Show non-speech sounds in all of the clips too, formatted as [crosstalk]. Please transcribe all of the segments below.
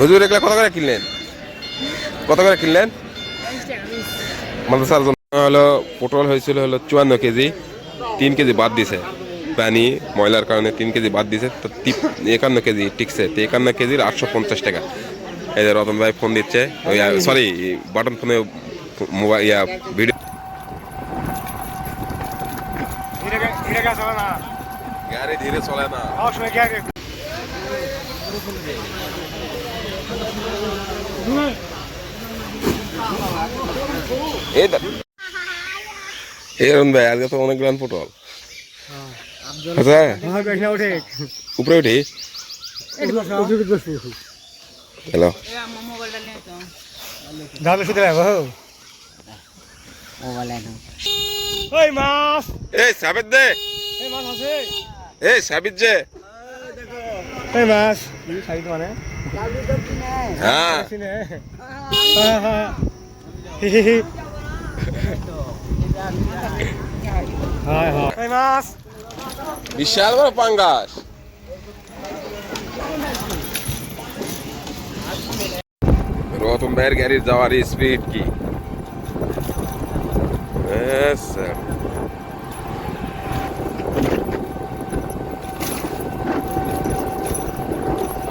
হুজুর এগুলা কত করে কিনলেন? কত করে কিনলেন? মাদ্রাসার জন্য হলো পটল হয়েছিল হলো চুয়ান্ন কেজি তিন কেজি বাদ দিছে। পানি ময়লার কারণে তিন কেজি বাদ দিছে তো একান্ন কেজি টিকছে। তো একান্ন কেজির আটশো পঞ্চাশ টাকা। এই যে রতন ভাই ফোন দিচ্ছে ওই সরি বাটন ফোনে মোবাইল ইয়া ভিডিও গাড়ি ধীরে চলে না। এই রতন ভাই আজকে তো অনেক গ্রান পটল আচ্ছা উপরে উঠি। হ্যালো ধাবে শুধু ওই মাছ এই সাবিত দে। এই মাছ আছে। এই সাবিত যে। এই মাছ এই সাইড মানে হ্যাঁ। হ্যাঁ হ্যাঁ হায় হায় এই মাছ বিশাল বড় পাঙ্গাস। রতন ভাইয়ের গাড়ির যাওয়ার স্পিড কি?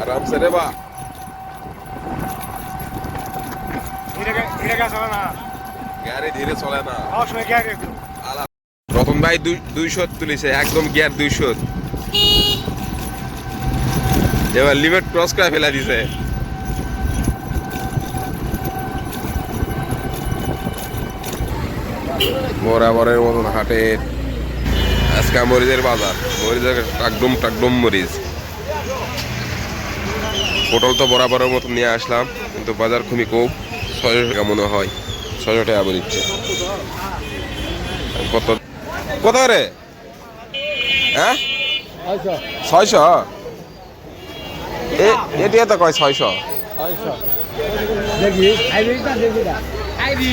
Sir. আরাম সে রে বা গাড়ি ধীরে চলে না। রতন ভাই দুইশো তুলিছে একদম গিয়ার দুইশো। এবার লিমিট ক্রস করে ফেলা দিছে। বরাবরের মতন হাটে। আজকে মরিচের বাজার। মরিচের টাকডুম টাকডুম মরিচ। পটল তো বরাবরের মতো নিয়ে আসলাম কিন্তু বাজার খুবই কম। ছয়শো টাকা মনে হয়। ছয়শো টাকা বলিচ্ছে কত? কত করে হ্যাঁ? ছয়শো। এটি তো কয় ছয়শো? দেখি হাইব্রিডটা দেখি না আইবি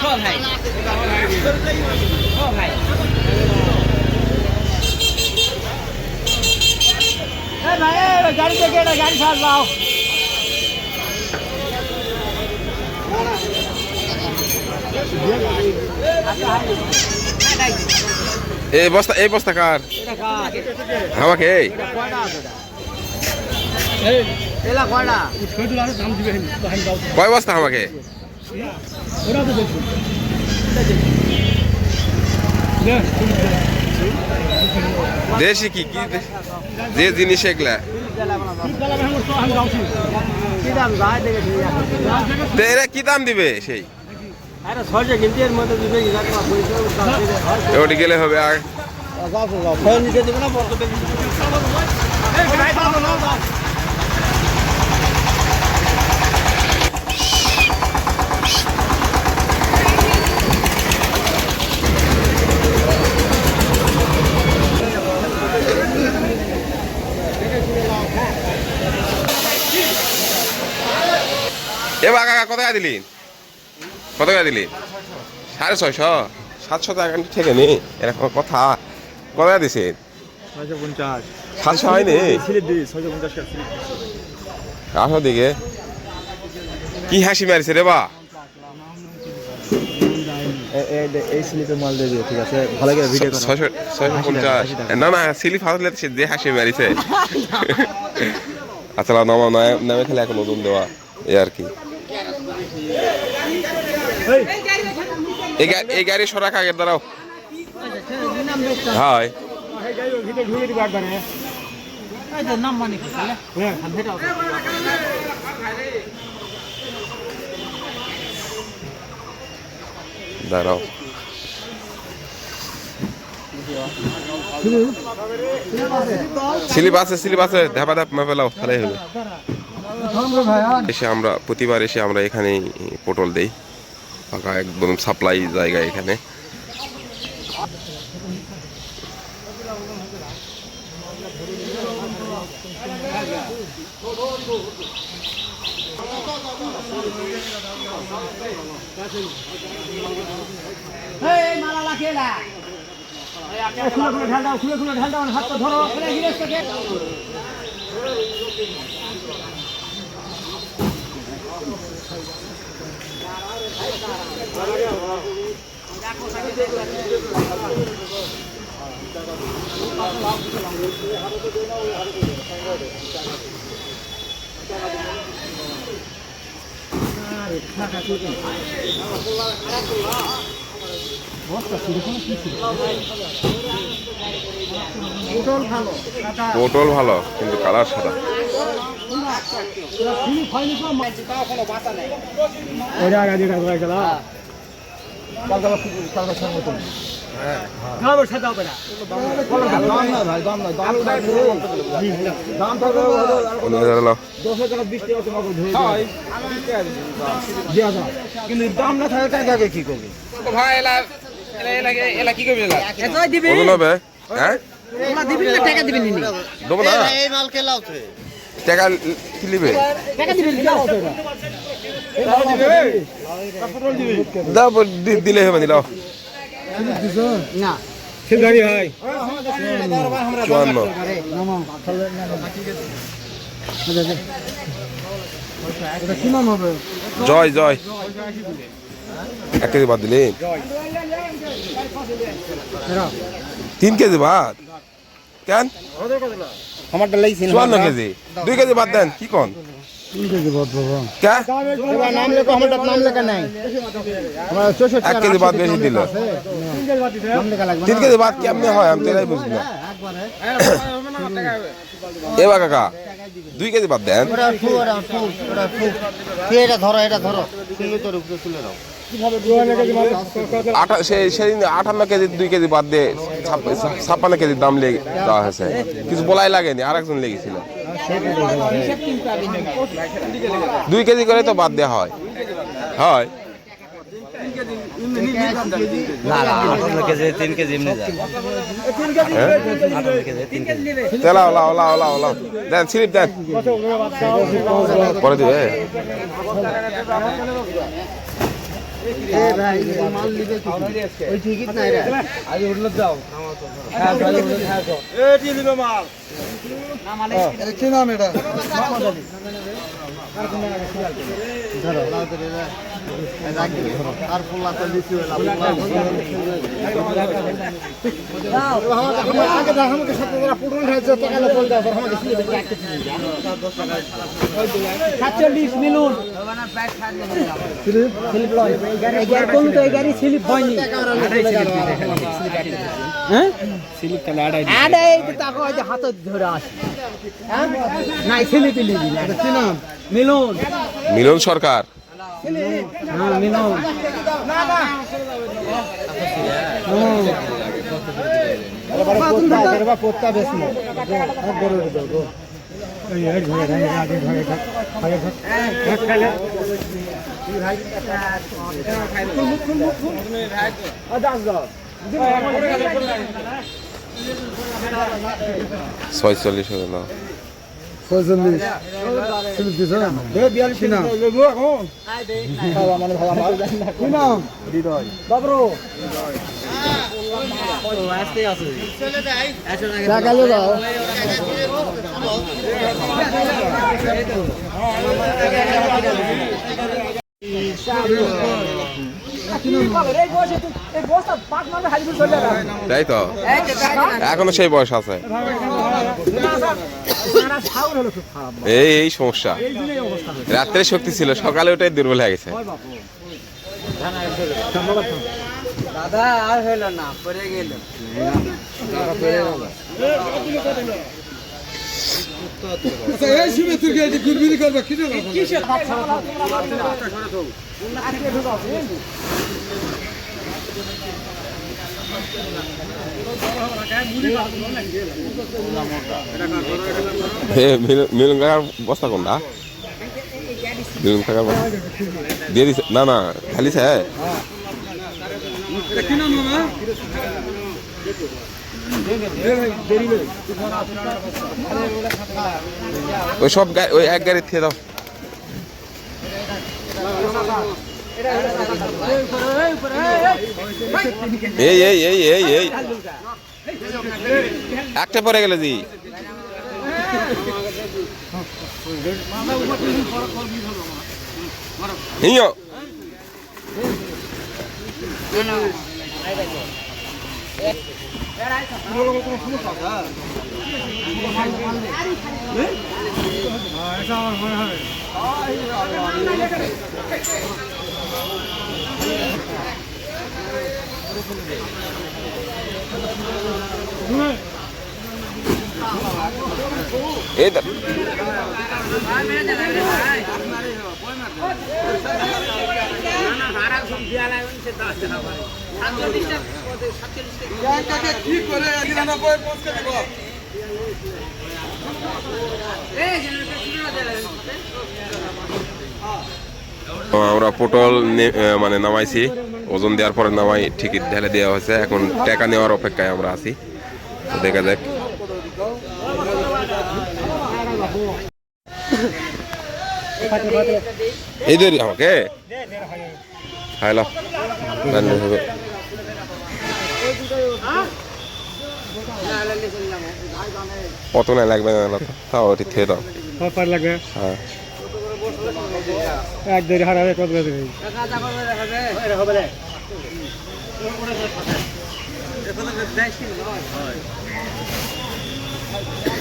সব ভাই সব ভাই এই ভাই এই গাড়ি থেকে এটা গাড়ি ছাড় দাও এই বস্তা এই বস্তা কার? আমাকে কয় বস্তা আমাকে দেশি কি? কি যে জিনিস এগুলা। এরা কি দাম দিবে সেই? ওটি গেলে হবে আর ফোন নিতে দেবে না বলতে দেবে এবার কাকা কত টাকা দিলি? কত টাকা দিলি? সাড়ে ছয়শো। সাতশো টাকা ঠিক নেই এরকম কথা। কত টাকা দিছে? সাতশো হয়নি? আসো দিকে? কি হাসি মারিছে রে বা? এই স্লিপের মাল দিয়ে দিও ঠিক আছে? ভালো করে ভিডিও করো ছয়শো ছয়শো পঞ্চাশ। না না সিলি ফাজলে সে যে হাসি মারিছে। [laughs] আচ্ছা নামা খেলে এখন নতুন দেওয়া এই আর কি এই গা- এই গাড়ি সরা কাগের দাঁড়াও হয় ভিতরে ঢুকে দিবে একবারে এই তো নাম মানে কি তাহলে হ্যাঁ সেটাও দাঁড়াও। স্লিপ আছে স্লিপ আছে। ধাপা ধাপ মেপে লাও তাহলে হবে এসে আমরা, প্রতিবার এসে আমরা এখানেই পটল দেই। ফাঁকা একদম সাপ্লাই জায়গা এখানে। খুলে খুলে খুলে হাতটা ধরো পটল ভালো কিন্তু কালার সাদা। দাম না ভাই টাকা কিন্তু দাম না থাকে তাই থাকে কি করবে কত নেবে হ্যাঁ। টাকা দিবেন নি দেবো না এই মাল খেলাও টাকা কি নিবে? দাও দিলে হবে দিলাও না। গাড়ি ভাই চুয়ান্ন। কি জয় জয়। এক কেজি বাদ দিলি? তিন কেজি বাদ কেন? আমারটা লাইছেন চুয়ান্ন কেজি। দুই কেজি বাদ দেন কি কন? কে? নাম লেখো আমারটা নাম লেখা নাই। আমার চৌষট্টি এক কেজি বাদ বেশি দিল। নাম লেখা লাগবে তিন কেজি বাদ কেমনে হয়? আমি তো এটাই বুঝলি না। এবার কাকা দুই কেজি বাদ দেন। ওরা ফু ওরা ফু ওরা ফু। এটা ধরো এটা ধরো। তুমি উপরে তুলে দাও। সেদিন আটান্ন কেজি দুই কেজি বাদ দিয়ে ছাপ- ছাপ্পান্ন কেজির দাম লেগে দেওয়া হয়েছে। কিছু বলাই লাগেনি আরেকজন লেগেছিল। দুই কেজি করে তো বাদ দেওয়া হয়। হয়। তেলা ওলা ওলা ওলা ওলা দেন স্লিপ দেন পরে দিবে। কি ওই টিকিট নাই রে। আজ উঠলে যাও। কি নাম এটা ধরো লাও ধরে রে রাখি ধরো আর পোলা তো দিছি ওলা আগে দাও আমাকে সাথে যারা পুরন হয়েছে তো কেন বল দাও আমাকে সিলে একটা চিনি 47 মিলুন। স্লিপ লয় এগার কোন তো এগারি স্লিপ হয়নি হ্যাঁ মিলন সরকার। পোত্তা বেশ না ছয়চল্লিশ হয়ে গেল ছয়চল্লিশ স্লিপ কি নাম কি নাম বাবরো টাকা লে দাও তাই তো? এখনও সেই বয়স আছে। এই এই সমস্যা। রাত্রে শক্তি ছিল সকালে ওটাই দুর্বল হয়ে গেছে। দাদা আর হইল না পরে গেল। এ, মিলন- মিলন কাকার বস্তা কোনটা? মিলন কাকার বস্তা। দিয়ে দিছে না না খালিছে ওই সব ওই এক গাড়ি থেকে দাও। এই এই এই এই এই। একটা পরে গেলে জি। হিও হ্যাঁ এটা আমার মনে তো আমরা পটল মানে নামাইছি। ওজন দেওয়ার পরে নামাই টিকিট ঢেলে দেওয়া হয়েছে। এখন টাকা নেওয়ার অপেক্ষায় আমরা আছি। দেখা যাক। এই আমাকে? হ্যালো হবে কত না লাগবে না তাও ঠিক থেকে দাও পার লাগবে হ্যাঁ। এক দেরি হারাবে কত হবে ওই দিনকে দিল তাই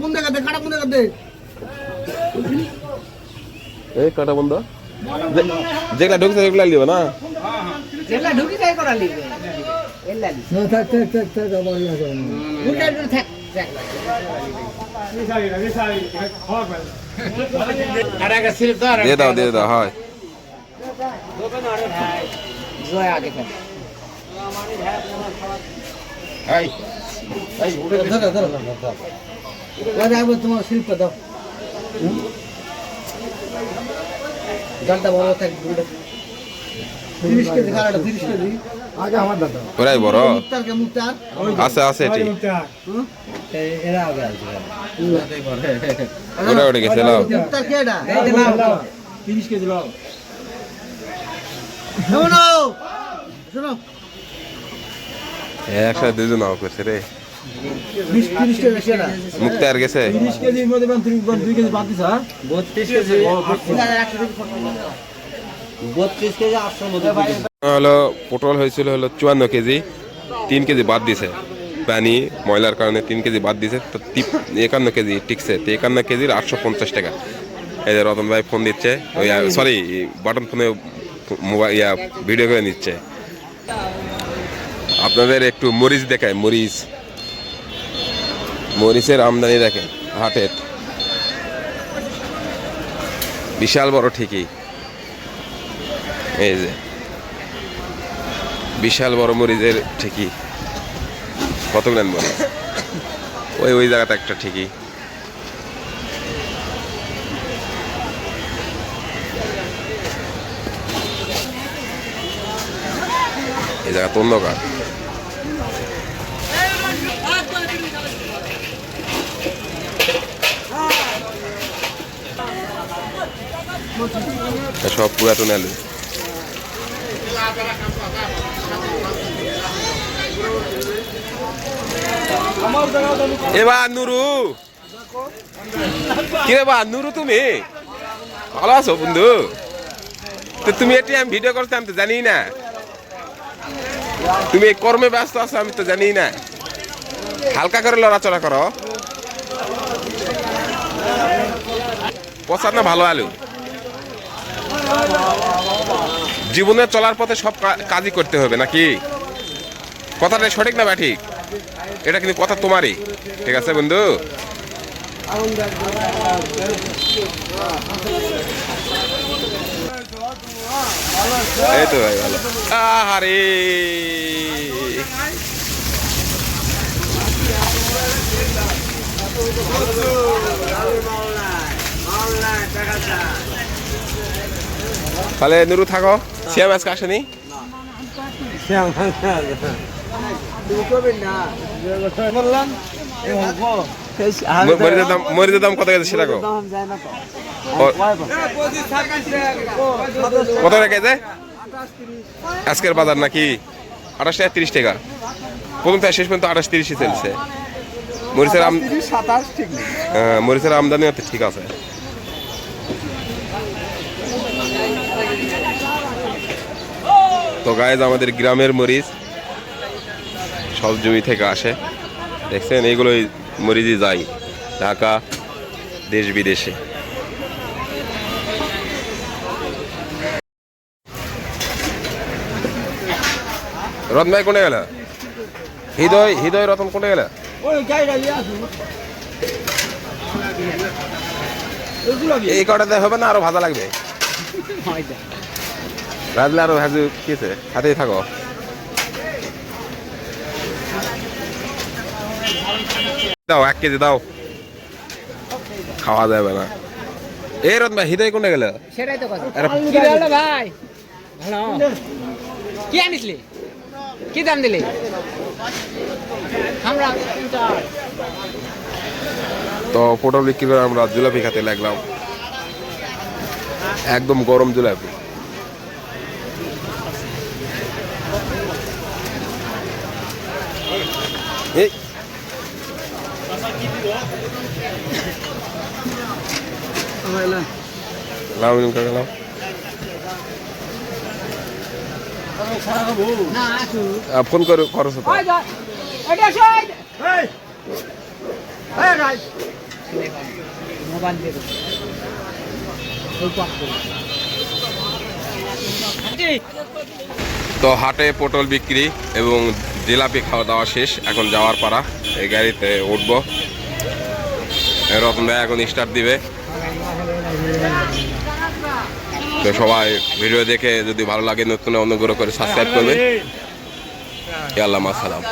বন্ধ বন্ধ এই কটা বন্ধ? যেগুলা ঢুকছে সেগুলা লিবে না? যেগুলা ঢুকি করা লিবে দিয়ে দাও দিয়ে দাও হয়। জয় আগে। থাক ধরো ধরো ধরো তোমার শিল্প দাও। জলটা বড় থাক তিরিশ কেজি খারাটা তিরিশ কেজি। আগে আমার দাদা ওরাই বড় মুক্তার। কে মুক্তার আছে আছে ঠিক এরা আগে আসবে ওরা উঠে গেছে লাও। মুক্তার কে এটা? তিরিশ কেজি লাও। শোনো শোনো। একসাথে দুজন নাও করছে রে। মুক্তার গেছে? হ্যাঁ? হলো পটল হয়েছিল হলো চুয়ান্ন কেজি তিন কেজি বাদ দিছে। পানি ময়লার কারণে তিন কেজি বাদ দিছে তো তিপ- একান্ন কেজি টিকছে। তো একান্ন কেজির আটশো পঞ্চাশ টাকা। এই যে রতন ভাই ফোন দিচ্ছে ওই সরি বাটন ফোনে মোবাইল ইয়া ভিডিও করে নিচ্ছে। আপনাদের একটু মরিচ দেখায় মরিচ। মরিচের আমদানি দেখেন, হাটের। বিশাল বড় ঠিকই। এই যে, বিশাল বড় মরিচের ঠিকই। কত গ্রাম মরিচ? ওই ওই জায়গাটা একটা ঠিকই। এই জায়গা তো অন্ধকার। সব পুরাতন আলু এবার নুরু। কিরে বা, নুরু তুমি? ভালো আছো বন্ধু? তো তুমি এটি আমি ভিডিও করতে, আমি তো জানি না। তুমি কর্মে ব্যস্ত আছো, আমি তো জানি না। হালকা করে লড়াচড়া করো। পচার না ভালো আলু। জীবনে চলার পথে সব কাজই করতে হবে, নাকি? কথাটা সঠিক না বা ঠিক এটা কিন্তু কথা তোমারই, ঠিক আছে বন্ধু? এই তো ভাই, ভালো। আহারে! তাহলে নুরু থাকো। সিয়াম আজকে আসেনি? বললাম ম- মরিচের দাম কত গেছে সেটা কত টাকা গেছে আজকের বাজার নাকি আঠাশ টাকা তিরিশ টাকা। প্রথম থেকে শেষ পর্যন্ত আঠাশ তিরিশই চলছে। মরিচের আম সাতাশ ঠিক। হ্যাঁ, মরিচের আমদানিও তো ঠিক আছে। তো গায়েজ আমাদের গ্রামের মরিচ সব জমি থেকে আসে। দেখছেন? এইগুলোই মরিচই যায় ঢাকা দেশ বিদেশে। রতন ভাই কোনে গেল? হৃদয় হৃদয় রতন কোনে গেল? এই কটাতে হবে না আরও ভাজা লাগবে? রাজলে আরও ভাজু কিছে হাতেই থাকো। দাও এক কেজি দাও। খাওয়া যাবে না এই রত ভাই হৃদয় কোনে গেল? সেটাই তো কথা। কি ভাই? ভালো কি আনিসলি কি দাম দিলি? আমরা তো পটল বিক্রি করে আমরা জিলাপি খেতে লাগলাম। একদম গরম জিলাপি এই লাও নিমকা গেলাম না আসু ফোন করে খরচ হতো ওই যা এটা মোবাইল দিয়ে দেবো ওই পাক করে। তো হাটে পটল বিক্রি এবং জিলাপি খাওয়া দাওয়া শেষ এখন যাওয়ার পারা এই গাড়িতে উঠবো। এরকম ভাই এখন স্টার্ট দিবে। তো সবাই ভিডিও দেখে যদি ভালো লাগে নতুন অনুগ্রহ করে সাবস্ক্রাইব করবে আল্লাহ সালাম